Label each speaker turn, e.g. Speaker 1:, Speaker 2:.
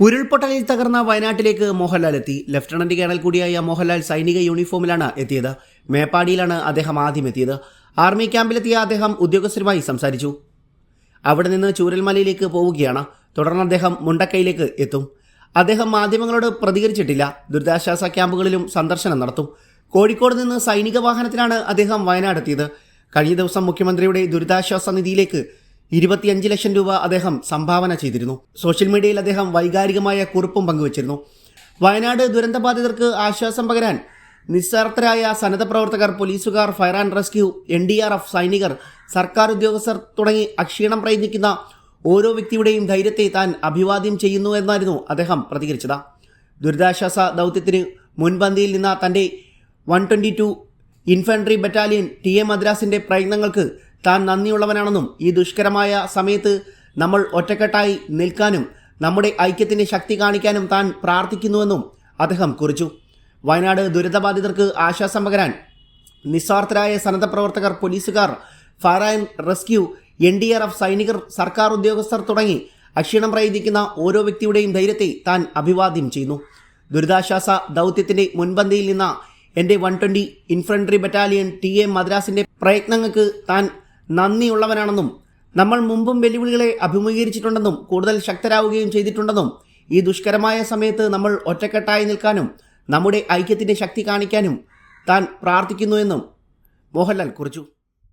Speaker 1: ഉരുൾപൊട്ടലിൽ തകർന്ന വയനാട്ടിലേക്ക് മോഹൻലാൽ എത്തി. ലഫ്റ്റനന്റ് കേണൽ കൂടിയായ മോഹൻലാൽ സൈനിക യൂണിഫോമിലാണ് എത്തിയത്. മേപ്പാടിയിലാണ് അദ്ദേഹം ആദ്യം എത്തിയത്. ആർമി ക്യാമ്പിലെത്തിയ അദ്ദേഹം ഉദ്യോഗസ്ഥരുമായി സംസാരിച്ചു. അവിടെ നിന്ന് ചൂരൽമലയിലേക്ക് പോവുകയാണ്. തുടർന്ന് അദ്ദേഹം മുണ്ടക്കൈയിലേക്ക് എത്തും. അദ്ദേഹം മാധ്യമങ്ങളോട് പ്രതികരിച്ചിട്ടില്ല. ദുരിതാശ്വാസ ക്യാമ്പുകളിലും സന്ദർശനം നടത്തും. കോഴിക്കോട് നിന്ന് സൈനിക വാഹനത്തിലാണ് അദ്ദേഹം വയനാട് എത്തിയത്. കഴിഞ്ഞ ദിവസം മുഖ്യമന്ത്രിയുടെ ദുരിതാശ്വാസ നിധിയിലേക്ക് ഇരുപത്തിയഞ്ച് ലക്ഷം രൂപ അദ്ദേഹം സംഭാവന ചെയ്തിരുന്നു. സോഷ്യൽ മീഡിയയിൽ അദ്ദേഹം വൈകാരികമായ കുറിപ്പും പങ്കുവച്ചിരുന്നു. വയനാട് ദുരന്തബാധിതർക്ക് ആശ്വാസം പകരാൻ നിസ്സാർത്ഥരായ സന്നദ്ധ പ്രവർത്തകർ പോലീസുകാർ fire and rescue N D R F സൈനികർ സർക്കാർ ഉദ്യോഗസ്ഥർ തുടങ്ങി അക്ഷീണം പ്രയത്നിക്കുന്ന ഓരോ വ്യക്തിയുടെയും ധൈര്യത്തെ താൻ അഭിവാദ്യം ചെയ്യുന്നു എന്നായിരുന്നു അദ്ദേഹം പ്രതികരിച്ചത്. ദുരിതാശ്വാസ ദൗത്യത്തിന് മുൻപന്തിയിൽ നിന്ന തന്റെ one twenty two infantry battalion T A മദ്രാസിന്റെ പ്രയത്നങ്ങൾക്ക് താൻ നന്ദിയുള്ളവനാണെന്നും ഈ ദുഷ്കരമായ സമയത്ത് നമ്മൾ ഒറ്റക്കെട്ടായി നിൽക്കാനും നമ്മുടെ ഐക്യത്തിന് ശക്തി കാണിക്കാനും താൻ പ്രാർത്ഥിക്കുന്നുവെന്നും അദ്ദേഹം കുറിച്ചു. വയനാട് ദുരിതബാധിതർക്ക് ആശ്വാസം പകരാൻ നിസ്വാർത്ഥരായ സന്നദ്ധ പ്രവർത്തകർ പോലീസുകാർ fire and rescue N D R F സൈനികർ സർക്കാർ ഉദ്യോഗസ്ഥർ തുടങ്ങി അക്ഷീണം പ്രയത്നിക്കുന്ന ഓരോ വ്യക്തിയുടെയും ധൈര്യത്തെ താൻ അഭിവാദ്യം ചെയ്യുന്നു. ദുരിതാശ്വാസ ദൗത്യത്തിന്റെ മുൻപന്തിയിൽ നിന്ന എന്റെ one twenty infantry battalion T A മദ്രാസിന്റെ പ്രയത്നങ്ങൾക്ക് താൻ നന്ദിയുള്ളവനാണെന്നും നമ്മൾ മുമ്പും വെല്ലുവിളികളെ അഭിമുഖീകരിച്ചിട്ടുണ്ടെന്നും കൂടുതൽ ശക്തരാവുകയും ചെയ്തിട്ടുണ്ടെന്നും ഈ ദുഷ്കരമായ സമയത്ത് നമ്മൾ ഒറ്റക്കെട്ടായി നിൽക്കാനും നമ്മുടെ ഐക്യത്തിന്റെ ശക്തി കാണിക്കാനും താൻ പ്രാർത്ഥിക്കുന്നുവെന്നും മോഹൻലാൽ കുറിച്ചു.